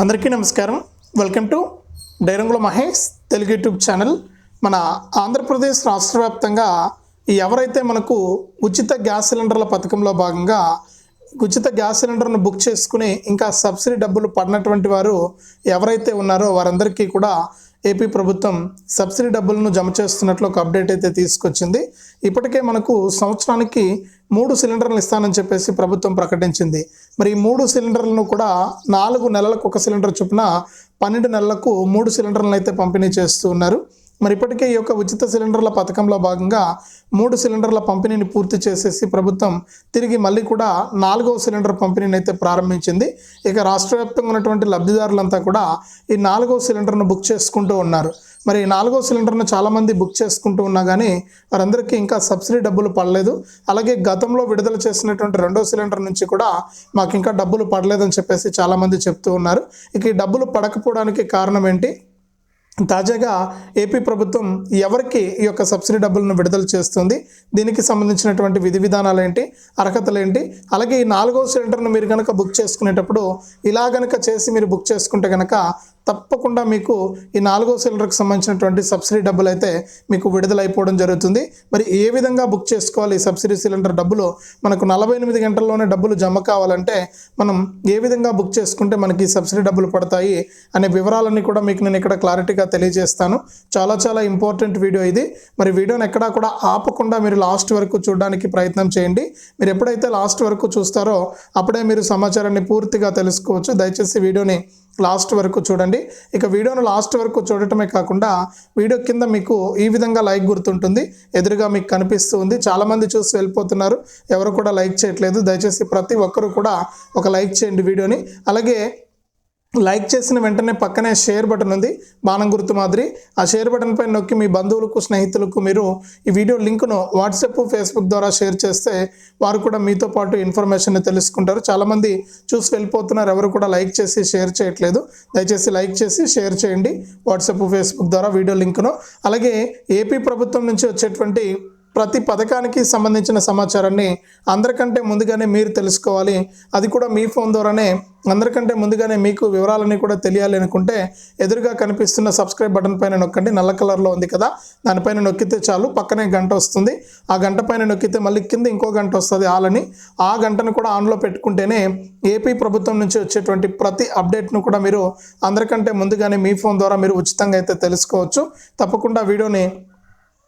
అందరికీ నమస్కారం. Welcome to Dairangula Mahesh Telugu YouTube channel. మన ఆంధ్రప్రదేశ్ రాష్ట్ర వ్యాప్తంగా ఎవరైతే మనకు ఉచిత గ్యాస్ సిలిండర్ల పథకంలో భాగంగా ఉచిత గ్యాస్ సిలిండర్ను బుక్ చేసుకుని ఇంకా సబ్సిడీ డబ్బులు పడినటువంటి వారు ఎవరైతే ఉన్నారో వారందరికీ కూడా ఏపీ ప్రభుత్వం సబ్సిడీ డబ్బులను జమ చేస్తున్నట్లు ఒక అప్డేట్ అయితే తీసుకొచ్చింది. ఇప్పటికే మనకు సంవత్సరానికి మూడు సిలిండర్లు ఇస్తానని చెప్పేసి ప్రభుత్వం ప్రకటించింది. మరి ఈ మూడు సిలిండర్లను కూడా నాలుగు నెలలకు ఒక సిలిండర్ చొప్పున పన్నెండు నెలలకు మూడు సిలిండర్లను అయితే పంపిణీ చేస్తూ ఉన్నారు. మరి ఇప్పటికే ఈ యొక్క ఉచిత సిలిండర్ల పథకంలో భాగంగా మూడు సిలిండర్ల పంపిణీని పూర్తి చేసేసి ప్రభుత్వం తిరిగి మళ్ళీ కూడా నాలుగవ సిలిండర్ పంపిణీని అయితే ప్రారంభించింది. ఇక రాష్ట్ర వ్యాప్తంగా ఉన్నటువంటి లబ్ధిదారులంతా కూడా ఈ నాలుగవ సిలిండర్ను బుక్ చేసుకుంటూ ఉన్నారు. మరి ఈ నాలుగో సిలిండర్ను చాలామంది బుక్ చేసుకుంటూ ఉన్నా కానీ వారందరికీ ఇంకా సబ్సిడీ డబ్బులు పడలేదు. అలాగే గతంలో విడుదల చేసినటువంటి రెండో సిలిండర్ నుంచి కూడా మాకు ఇంకా డబ్బులు పడలేదని చెప్పేసి చాలామంది చెప్తూ ఉన్నారు. ఇక ఈ డబ్బులు పడకపోవడానికి కారణం ఏంటి? తాజాగా ఏపీ ప్రభుత్వం ఎవరికి ఈ యొక్క సబ్సిడీ డబ్బులను విడుదల చేస్తుంది? దీనికి సంబంధించినటువంటి విధి విధానాలు ఏంటి అర్హతలు ఏంటి అలాగే ఈ నాలుగో సిలిండర్ను మీరు కనుక బుక్ చేసుకునేటప్పుడు ఇలా కనుక చేసి మీరు బుక్ చేసుకుంటే కనుక తప్పకుండా మీకు ఈ నాలుగో సిలిండర్కి సంబంధించినటువంటి సబ్సిడీ డబ్బులు అయితే మీకు విడుదలైపోవడం జరుగుతుంది. మరి ఏ విధంగా బుక్ చేసుకోవాలి ఈ సబ్సిడీ సిలిండర్ డబ్బులు? మనకు నలభై ఎనిమిది గంటల్లోనే డబ్బులు జమ కావాలంటే మనం ఏ విధంగా బుక్ చేసుకుంటే మనకి ఈ సబ్సిడీ డబ్బులు పడతాయి అనే వివరాలన్నీ కూడా మీకు నేను ఇక్కడ క్లారిటీగా తెలియజేస్తాను. చాలా చాలా ఇంపార్టెంట్ వీడియో ఇది. మరి వీడియోని ఎక్కడా కూడా ఆపకుండా మీరు లాస్ట్ వరకు చూడడానికి ప్రయత్నం చేయండి. మీరు ఎప్పుడైతే లాస్ట్ వరకు చూస్తారో అప్పుడే మీరు సమాచారాన్ని పూర్తిగా తెలుసుకోవచ్చు. దయచేసి వీడియోని లాస్ట్ వరకు చూడండి. ఇక వీడియోను లాస్ట్ వరకు చూడటమే కాకుండా వీడియో కింద మీకు ఈ విధంగా లైక్ గుర్తుంటుంది. ఎదురుగా మీకు కనిపిస్తూ ఉంది. చాలామంది చూసి వెళ్ళిపోతున్నారు. ఎవరు కూడా లైక్ చేయట్లేదు. దయచేసి ప్రతి ఒక్కరూ కూడా ఒక లైక్ చేయండి వీడియోని. అలాగే లైక్ చేసిన వెంటనే పక్కనే షేర్ బటన్ ఉంది. బాణం గుర్తు మాదిరి. ఆ షేర్ బటన్ పైన నొక్కి మీ బంధువులకు స్నేహితులకు మీరు ఈ వీడియో లింకును వాట్సాప్ ఫేస్బుక్ ద్వారా షేర్ చేస్తే వారు కూడా మీతో పాటు ఇన్ఫర్మేషన్ తెలుసుకుంటారు. చాలామంది చూసి వెళ్ళిపోతున్నారు. ఎవరు కూడా లైక్ చేసి షేర్ చేయట్లేదు. దయచేసి లైక్ చేసి షేర్ చేయండి. వాట్సాప్ ఫేస్బుక్ ద్వారా వీడియో లింకును. అలాగే ఏపీ ప్రభుత్వం నుంచి వచ్చేటువంటి ప్రతి పథకానికి సంబంధించిన సమాచారాన్ని అందరికంటే ముందుగానే మీరు తెలుసుకోవాలి. అది కూడా మీ ఫోన్ ద్వారానే. అందరికంటే ముందుగానే మీకు వివరాలన్నీ కూడా తెలియాలి అనుకుంటే ఎదురుగా కనిపిస్తున్న సబ్స్క్రైబ్ బటన్ పైన నొక్కండి. నల్ల కలర్లో ఉంది కదా. దానిపైన నొక్కితే చాలు. పక్కనే గంట వస్తుంది. ఆ గంట పైన నొక్కితే మళ్ళీ కింద ఇంకో గంట వస్తుంది ఆలని. ఆ గంటను కూడా ఆన్లో పెట్టుకుంటేనే ఏపీ ప్రభుత్వం నుంచి వచ్చేటువంటి ప్రతి అప్డేట్ను కూడా మీరు అందరికంటే ముందుగానే మీ ఫోన్ ద్వారా మీరు ఉచితంగా అయితే తెలుసుకోవచ్చు. తప్పకుండా వీడియోని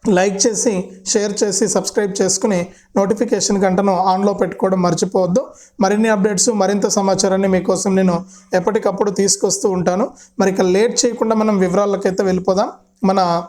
లైక్ చేసి షేర్ చేసి సబ్స్క్రైబ్ చేసుకుని నోటిఫికేషన్ గంటను ఆన్లో పెట్టుకోవడం మర్చిపోవద్దు. మరిన్ని అప్డేట్స్ మరింత సమాచారాన్ని మీకోసం నేను ఎప్పటికప్పుడు తీసుకొస్తూ ఉంటాను. మరి ఇక లేట్ చేయకుండా మనం వివరాలకైతే వెళ్ళిపోదాం. మన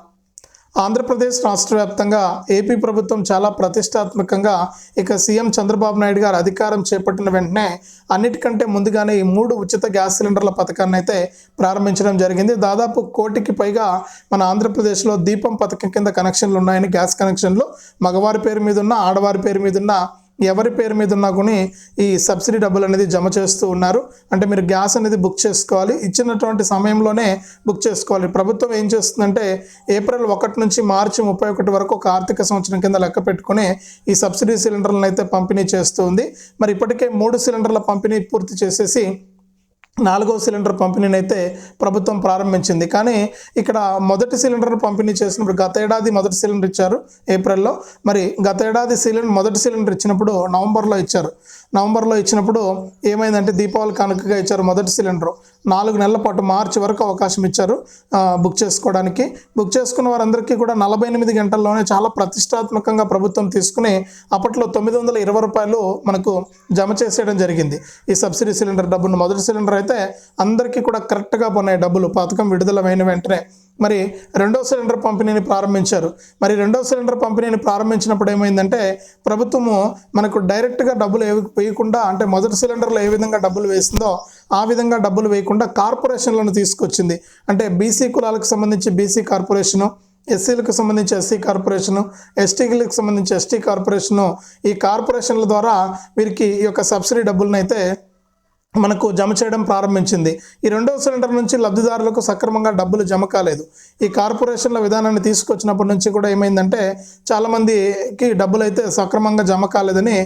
ఆంధ్రప్రదేశ్ రాష్ట్ర వ్యాప్తంగా ఏపీ ప్రభుత్వం చాలా ప్రతిష్టాత్మకంగా ఇక సీఎం చంద్రబాబు నాయుడు గారు అధికారం చేపట్టిన వెంటనే అన్నిటికంటే ముందుగానే ఈ మూడు ఉచిత గ్యాస్ సిలిండర్ల పథకాన్ని అయితే ప్రారంభించడం జరిగింది. దాదాపు కోటికి పైగా మన ఆంధ్రప్రదేశ్లో దీపం పథకం కింద కనెక్షన్లు ఉన్నాయని గ్యాస్ కనెక్షన్లు మగవారి పేరు మీద ఉన్న ఆడవారి పేరు మీద ఉన్న ఎవరి పేరు మీద ఉన్నా కూడా ఈ సబ్సిడీ డబ్బులు అనేది జమ చేస్తూ ఉన్నారు. అంటే మీరు గ్యాస్ అనేది బుక్ చేసుకోవాలి. ఇచ్చినటువంటి సమయంలోనే బుక్ చేసుకోవాలి. ప్రభుత్వం ఏం చేస్తుందంటే ఏప్రిల్ ఒకటి నుంచి మార్చి ముప్పై ఒకటి వరకు ఒక ఆర్థిక సంవత్సరం కింద లెక్క పెట్టుకుని ఈ సబ్సిడీ సిలిండర్లను అయితే పంపిణీ చేస్తూ ఉంది. మరి ఇప్పటికే మూడు సిలిండర్ల పంపిణీ పూర్తి చేసేసి నాలుగో సిలిండర్ పంపిణీని అయితే ప్రభుత్వం ప్రారంభించింది. కానీ ఇక్కడ మొదటి సిలిండర్ పంపిణీ చేసినప్పుడు గత ఏడాది మొదటి సిలిండర్ ఇచ్చారు ఏప్రిల్లో. మరి గత ఏడాది సిలిండర్ మొదటి సిలిండర్ ఇచ్చినప్పుడు నవంబర్లో ఇచ్చారు. నవంబర్లో ఇచ్చినప్పుడు ఏమైందంటే దీపావళి కానుకగా ఇచ్చారు మొదటి సిలిండర్. నాలుగు నెలల పాటు మార్చి వరకు అవకాశం ఇచ్చారు బుక్ చేసుకోవడానికి. బుక్ చేసుకున్న వారందరికీ కూడా నలభై ఎనిమిది గంటల్లోనే చాలా ప్రతిష్టాత్మకంగా ప్రభుత్వం తీసుకుని అప్పట్లో తొమ్మిది వందల ఇరవై రూపాయలు మనకు జమ చేసేయడం జరిగింది. ఈ సబ్సిడీ సిలిండర్ డబ్బును మొదటి సిలిండర్ అయితే అందరికీ కూడా కరెక్ట్గా పోయినాయి డబ్బులు. పథకం విడుదలమైన వెంటనే మరి రెండో సిలిండర్ పంపిణీని ప్రారంభించారు. మరి రెండో సిలిండర్ పంపిణీని ప్రారంభించినప్పుడు ఏమైందంటే ప్రభుత్వము మనకు డైరెక్ట్గా డబ్బులు ఏ- వేయకుండా అంటే మొదటి సిలిండర్లో ఏ విధంగా డబ్బులు వేసిందో ఆ విధంగా డబ్బులు వేయకుండా కార్పొరేషన్లను తీసుకొచ్చింది. అంటే బీసీ కులాలకు సంబంధించి బీసీ కార్పొరేషను ఎస్సీలకు సంబంధించి ఎస్సీ కార్పొరేషను ఎస్టీలకు సంబంధించి ఎస్టీ కార్పొరేషను ఈ కార్పొరేషన్ల ద్వారా వీరికి ఈ యొక్క సబ్సిడీ డబ్బులను అయితే మనకు జమ చేయడం ప్రారంభించింది. ఈ రెండవ సిలిండర్ నుంచి లబ్ధిదారులకు సక్రమంగా డబ్బులు జమ కాలేదు. ఈ కార్పొరేషన్ల విధానాన్ని తీసుకొచ్చినప్పటి నుంచి కూడా ఏమైందంటే చాలామందికి డబ్బులు అయితే సక్రమంగా జమ కాలేదని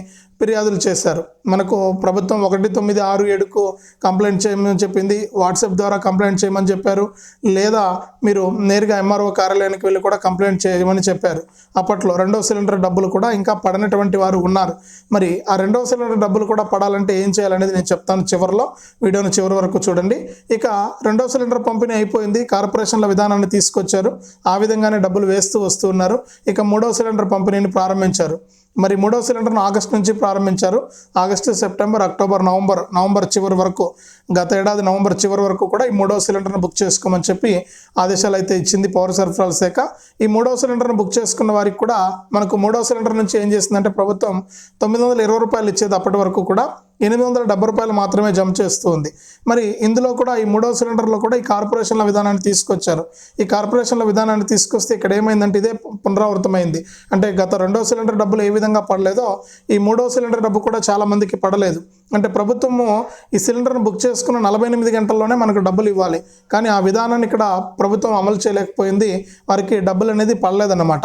ఫిర్యాదులు చేశారు. మనకు ప్రభుత్వం ఒకటి తొమ్మిది ఆరు ఏడుకు కంప్లైంట్ చేయమని చెప్పింది. వాట్సాప్ ద్వారా కంప్లైంట్ చేయమని చెప్పారు. లేదా మీరు నేరుగా ఎంఆర్ఓ కార్యాలయానికి వెళ్ళి కూడా కంప్లైంట్ చేయమని చెప్పారు. అప్పట్లో రెండో సిలిండర్ డబ్బులు కూడా ఇంకా పడనటువంటి వారు ఉన్నారు. మరి ఆ రెండో సిలిండర్ డబ్బులు కూడా పడాలంటే ఏం చేయాలనేది నేను చెప్తాను చివరిలో. వీడియోను చివరి వరకు చూడండి. ఇక రెండో సిలిండర్ పంపిణీ అయిపోయింది. కార్పొరేషన్ల విధానాన్ని తీసుకొచ్చారు. ఆ విధంగానే డబ్బులు వేస్తూ వస్తూ ఉన్నారు. ఇక మూడవ సిలిండర్ పంపిణీని ప్రారంభించారు. మరి మూడో సిలిండర్ను ఆగస్టు నుంచి ప్రారంభించారు. August September October November November చివరి వరకు గత ఏడాది నవంబర్ చివరి వరకు కూడా ఈ మూడో సిలిండర్ను బుక్ చేసుకోమని చెప్పి ఆదేశాలు అయితే ఇచ్చింది పౌర సరఫరాల శాఖ. ఈ మూడో సిలిండర్ను బుక్ చేసుకున్న వారికి కూడా మనకు మూడో సిలిండర్ నుంచి ఏం చేసిందంటే ప్రభుత్వం తొమ్మిది వందల ఇరవై రూపాయలు ఇచ్చేది అప్పటి వరకు కూడా ఎనిమిది వందల డెబ్బై రూపాయలు మాత్రమే జమ చేస్తూ ఉంది మరి ఇందులో కూడా ఈ మూడో సిలిండర్లో కూడా ఈ కార్పొరేషన్ల విధానాన్ని తీసుకొచ్చారు. ఈ కార్పొరేషన్ల విధానాన్ని తీసుకొస్తే ఇక్కడ ఏమైందంటే ఇదే పునరావృతమైంది. అంటే గత రెండో సిలిండర్ డబ్బులు ఏ విధంగా పడలేదో ఈ మూడో సిలిండర్ డబ్బు కూడా చాలా మందికి పడలేదు. అంటే ప్రభుత్వము ఈ సిలిండర్ను బుక్ చేసుకున్న నలభై ఎనిమిది గంటల్లోనే మనకు డబ్బులు ఇవ్వాలి. కానీ ఆ విధానాన్ని ఇక్కడ ప్రభుత్వం అమలు చేయలేకపోయింది. వారికి డబ్బులు అనేది పడలేదన్నమాట.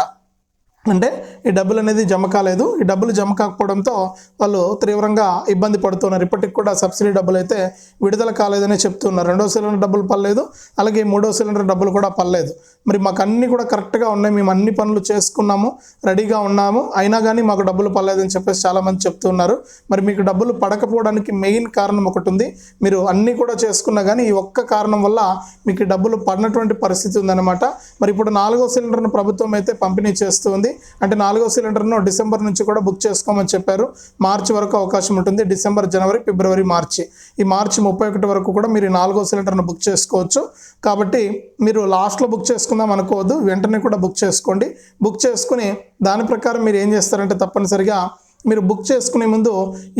అంటే ఈ డబ్బులు అనేది జమ కాలేదు. ఈ డబ్బులు జమ కాకపోవడంతో వాళ్ళు తీవ్రంగా ఇబ్బంది పడుతున్నారు. ఇప్పటికి కూడా సబ్సిడీ డబ్బులు అయితే విడుదల కాలేదని చెప్తున్నారు. రెండో సిలిండర్ డబ్బులు పడలేదు. అలాగే మూడో సిలిండర్ డబ్బులు కూడా పడలేదు. మరి మాకు అన్నీ కూడా కరెక్ట్గా ఉన్నాయి. మేము అన్ని పనులు చేసుకున్నాము. రెడీగా ఉన్నాము. అయినా కానీ మాకు డబ్బులు పడలేదని చెప్పేసి చాలామంది చెప్తున్నారు. మరి మీకు డబ్బులు పడకపోవడానికి మెయిన్ కారణం ఒకటి ఉంది. మీరు అన్నీ కూడా చేసుకున్నా కానీ ఈ ఒక్క కారణం వల్ల మీకు డబ్బులు పడినటువంటి పరిస్థితి ఉందన్నమాట. మరి ఇప్పుడు నాలుగో సిలిండర్ను ప్రభుత్వం అయితే పంపిణీ చేస్తుంది అంటే నాలుగో సిలిండర్ను డిసెంబర్ నుంచి కూడా బుక్ చేసుకోమని చెప్పారు. మార్చి వరకు అవకాశం ఉంటుంది. డిసెంబర్ జనవరి ఫిబ్రవరి మార్చి. ఈ మార్చి ముప్పై ఒకటి వరకు కూడా మీరు నాలుగో సిలిండర్ను బుక్ చేసుకోవచ్చు. కాబట్టి మీరు లాస్ట్లో బుక్ చేసుకుందాం అనుకోవద్దు. వెంటనే కూడా బుక్ చేసుకోండి. బుక్ చేసుకుని దాని ప్రకారం మీరు ఏం చేస్తారంటే తప్పనిసరిగా మీరు బుక్ చేసుకునే ముందు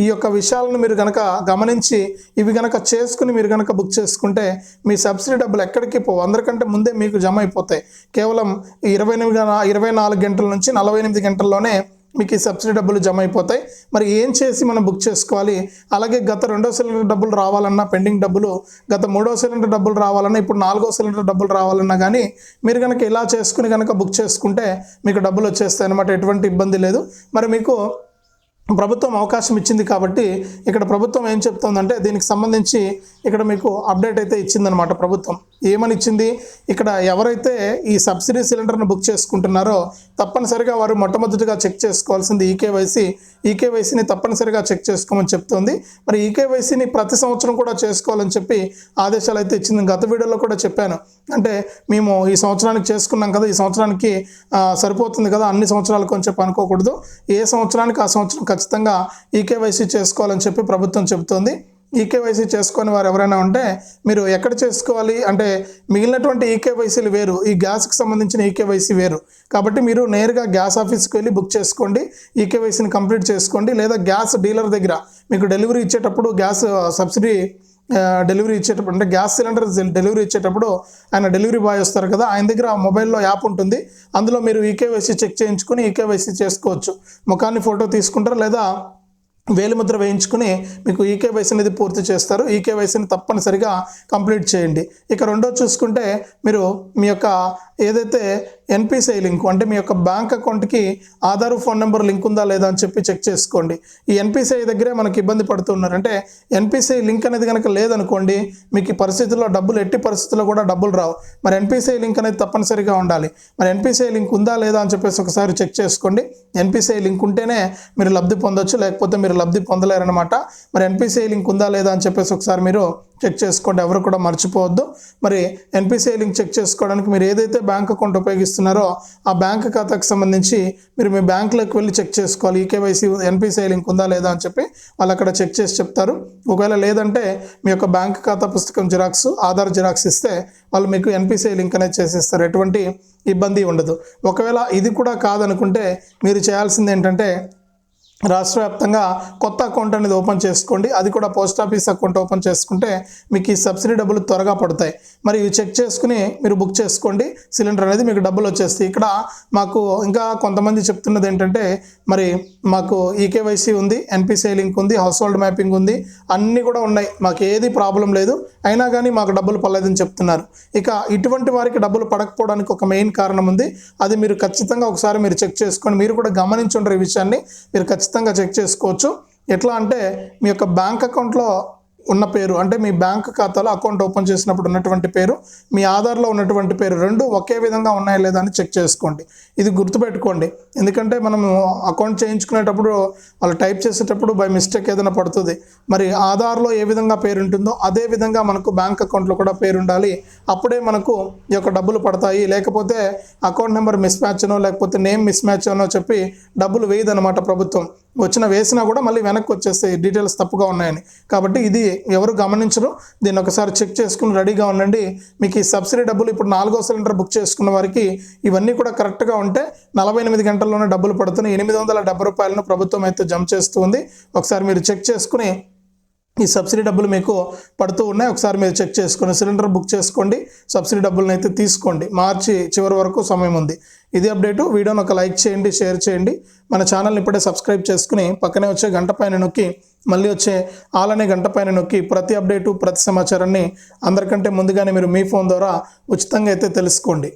ఈ యొక్క విషయాలను మీరు కనుక గమనించి ఇవి కనుక చేసుకుని మీరు కనుక బుక్ చేసుకుంటే మీ సబ్సిడీ డబ్బులు ఎక్కడికి పోవు. అందరికంటే ముందే మీకు జమ అయిపోతాయి. కేవలం ఇరవై ఎనిమిది ఇరవై నాలుగు గంటల నుంచి నలభై ఎనిమిది గంటల్లోనే మీకు ఈ సబ్సిడీ డబ్బులు జమ అయిపోతాయి. మరి ఏం చేసి మనం బుక్ చేసుకోవాలి? అలాగే గత రెండో సిలిండర్ డబ్బులు రావాలన్నా పెండింగ్ డబ్బులు గత మూడో సిలిండర్ డబ్బులు రావాలన్నా ఇప్పుడు నాలుగో సిలిండర్ డబ్బులు రావాలన్నా కానీ మీరు కనుక ఇలా చేసుకుని కనుక బుక్ చేసుకుంటే మీకు డబ్బులు వచ్చేస్తాయి అనమాట ఎటువంటి ఇబ్బంది లేదు. మరి మీకు ప్రభుత్వం అవకాశం ఇచ్చింది కాబట్టి ఇక్కడ ప్రభుత్వం ఏం చెప్తుందంటే దీనికి సంబంధించి ఇక్కడ మీకు అప్డేట్ అయితే ఇచ్చిందనమాట ప్రభుత్వం. ఏమని ఇచ్చింది? ఇక్కడ ఎవరైతే ఈ సబ్సిడీ సిలిండర్ను బుక్ చేసుకుంటున్నారో తప్పనిసరిగా వారు మొట్టమొదటిగా చెక్ చేసుకోవాల్సింది ఈకేవైసీ. ఈకేవైసీని తప్పనిసరిగా చెక్ చేసుకోమని చెప్తుంది. మరి ఈకేవైసీని ప్రతి సంవత్సరం కూడా చేసుకోవాలని చెప్పి ఆదేశాలు అయితే ఇచ్చింది. గత వీడియోలో కూడా చెప్పాను. అంటే మేము ఈ సంవత్సరానికి చేసుకున్నాం కదా ఈ సంవత్సరానికి సరిపోతుంది కదా అన్ని సంవత్సరాలకు అని చెప్పి అనుకోకూడదు. ఏ సంవత్సరానికి ఆ సంవత్సరం ఖచ్చితంగా ఈకేవైసీ చేసుకోవాలని చెప్పి ప్రభుత్వం చెబుతోంది. ఈకేవైసీ చేసుకొని వారు ఎవరైనా ఉంటే మీరు ఎక్కడ చేసుకోవాలి? అంటే మిగిలినటువంటి ఈకేవైసీలు వేరు ఈ గ్యాస్కి సంబంధించిన ఈకేవైసీ వేరు. కాబట్టి మీరు నేరుగా గ్యాస్ ఆఫీస్కి వెళ్ళి బుక్ చేసుకోండి ఈకేవైసీని కంప్లీట్ చేసుకోండి. లేదా గ్యాస్ డీలర్ దగ్గర మీకు డెలివరీ ఇచ్చేటప్పుడు గ్యాస్ సబ్సిడీ డెలివరీ ఇచ్చేటప్పుడు అంటే గ్యాస్ సిలిండర్ డెలివరీ ఇచ్చేటప్పుడు ఆయన డెలివరీ బాయ్ వస్తారు కదా ఆయన దగ్గర మొబైల్లో యాప్ ఉంటుంది. అందులో మీరు ఈకేవైసీ చెక్ చేయించుకుని ఈకేవైసీ చేసుకోవచ్చు. ముఖాన్ని ఫోటో తీసుకుంటారు లేదా వేలిముద్ర వేయించుకుని మీకు ఈకేవైసీ అనేది పూర్తి చేస్తారు. ఈకేవైసీని తప్పనిసరిగా కంప్లీట్ చేయండి. ఇక రెండో చూసుకుంటే మీరు మీ యొక్క ఏదైతే ఎన్పిసిఐ లింక్ అంటే మీ యొక్క బ్యాంక్ అకౌంట్కి ఆధార్ ఫోన్ నెంబర్ లింక్ ఉందా లేదా అని చెప్పి చెక్ చేసుకోండి. ఈ ఎన్పిసిఐ దగ్గరే మనకి ఇబ్బంది పడుతున్నారు. అంటే ఎన్పిసిఐ లింక్ అనేది కనుక లేదనుకోండి మీకు ఈ పరిస్థితుల్లో డబ్బులు ఎట్టి పరిస్థితుల్లో కూడా డబ్బులు రావు. మరి ఎన్పిసిఐ లింక్ అనేది తప్పనిసరిగా ఉండాలి. మరి ఎన్పిసిఐ లింక్ ఉందా లేదా అని చెప్పేసి ఒకసారి చెక్ చేసుకోండి. ఎన్పిసిఐ లింక్ ఉంటేనే మీరు లబ్ధి పొందొచ్చు లేకపోతే మీరు లబ్ధి పొందలేరనమాట మరి ఎన్పిసిఐ లింక్ ఉందా లేదా అని చెప్పేసి ఒకసారి మీరు చెక్ చేసుకోండి. ఎవరు కూడా మర్చిపోవద్దు. మరి ఎన్పిసిఐ లింక్ చెక్ చేసుకోవడానికి మీరు ఏదైతే బ్యాంక్ అకౌంట్ ఉపయోగిస్తున్నారో ఆ బ్యాంక్ ఖాతాకు సంబంధించి మీరు మీ బ్యాంకులోకి వెళ్ళి చెక్ చేసుకోవాలి. ఈకేవైసీ ఎన్పిసిఐ లింక్ ఉందా లేదా అని చెప్పి వాళ్ళు అక్కడ చెక్ చేసి చెప్తారు. ఒకవేళ లేదంటే మీ యొక్క బ్యాంక్ ఖాతా పుస్తకం జిరాక్స్ ఆధార్ జిరాక్స్ ఇస్తే వాళ్ళు మీకు ఎన్పిసిఐ లింక్ అనేది చేసేస్తారు. ఎటువంటి ఇబ్బంది ఉండదు. ఒకవేళ ఇది కూడా కాదనుకుంటే మీరు చేయాల్సింది ఏంటంటే రాష్ట్ర వ్యాప్తంగా కొత్త అకౌంట్ అనేది ఓపెన్ చేసుకోండి. అది కూడా పోస్ట్ ఆఫీస్ అకౌంట్ ఓపెన్ చేసుకుంటే మీకు ఈ సబ్సిడీ డబ్బులు త్వరగా పడతాయి. మరి ఇవి చెక్ చేసుకుని మీరు బుక్ చేసుకోండి. సిలిండర్ అనేది మీకు డబ్బులు వచ్చేస్తాయి. ఇక్కడ మాకు ఇంకా కొంతమంది చెప్తున్నది ఏంటంటే మరి మాకు ఈకేవైసీ ఉంది ఎన్పిసిఐ లింక్ ఉంది హౌస్ హోల్డ్ మ్యాపింగ్ ఉంది అన్నీ కూడా ఉన్నాయి. మాకు ఏది ప్రాబ్లం లేదు. అయినా కానీ మాకు డబ్బులు పడలేదని చెప్తున్నారు. ఇక ఇటువంటి వారికి డబ్బులు పడకపోవడానికి ఒక మెయిన్ కారణం ఉంది. అది మీరు ఖచ్చితంగా ఒకసారి మీరు చెక్ చేసుకొని మీరు కూడా గమనించుంటారు ఈ విషయాన్ని. మీరు ఖచ్చితంగా ఖచ్చితంగా చెక్ చేసుకోవచ్చు. ఎట్లా అంటే మీ యొక్క బ్యాంక్ అకౌంట్లో ఉన్న పేరు అంటే మీ బ్యాంక్ ఖాతాలో అకౌంట్ ఓపెన్ చేసినప్పుడు ఉన్నటువంటి పేరు మీ ఆధార్లో ఉన్నటువంటి పేరు రెండు ఒకే విధంగా ఉన్నాయా లేదా అని చెక్ చేసుకోండి. ఇది గుర్తుపెట్టుకోండి. ఎందుకంటే మనము అకౌంట్ చేయించుకునేటప్పుడు వాళ్ళు టైప్ చేసేటప్పుడు బై మిస్టేక్ ఏదైనా పడుతుంది. మరి ఆధార్లో ఏ విధంగా పేరు ఉంటుందో అదే విధంగా మనకు బ్యాంక్ అకౌంట్లో కూడా పేరు ఉండాలి. అప్పుడే మనకు ఈ యొక్క డబ్బులు పడతాయి. లేకపోతే అకౌంట్ నెంబర్ మిస్ మ్యాచ్ అనో లేకపోతే నేమ్ మిస్ మ్యాచ్ అనో చెప్పి డబ్బులు వేయదన్నమాట ప్రభుత్వం. వచ్చిన వేసినా కూడా మళ్ళీ వెనక్కి వచ్చేస్తాయి డీటెయిల్స్ తప్పుగా ఉన్నాయని. కాబట్టి ఇది ఎవరు గమనించరు. దీన్ని ఒకసారి చెక్ చేసుకుని రెడీగా ఉండండి. మీకు ఈ సబ్సిడీ డబ్బులు ఇప్పుడు నాలుగో సిలిండర్ బుక్ చేసుకున్న వారికి ఇవన్నీ కూడా కరెక్ట్గా ఉంటే నలభై ఎనిమిది గంటల్లోనే డబ్బులు పడుతున్నాయి. ఎనిమిది వందల డెబ్బై రూపాయలను ప్రభుత్వం అయితే జమ చేస్తుంది ఒకసారి మీరు చెక్ చేసుకుని ఈ సబ్సిడీ డబ్బులు మీకు పడుతూ ఉన్నాయి. ఒకసారి మీరు చెక్ చేసుకొని సిలిండర్ బుక్ చేసుకోండి. సబ్సిడీ డబ్బులను అయితే తీసుకోండి. మార్చి చివరి వరకు సమయం ఉంది. ఇది అప్డేటు. వీడియోని ఒక లైక్ చేయండి షేర్ చేయండి. మన ఛానల్ని ఇప్పుడే సబ్స్క్రైబ్ చేసుకుని పక్కనే వచ్చే గంట పైన నొక్కి మళ్ళీ వచ్చే ఆలనే గంట పైన నొక్కి ప్రతి అప్డేటు ప్రతి సమాచారాన్ని అందరికంటే ముందుగానే మీరు మీ ఫోన్ ద్వారా ఉచితంగా అయితే తెలుసుకోండి.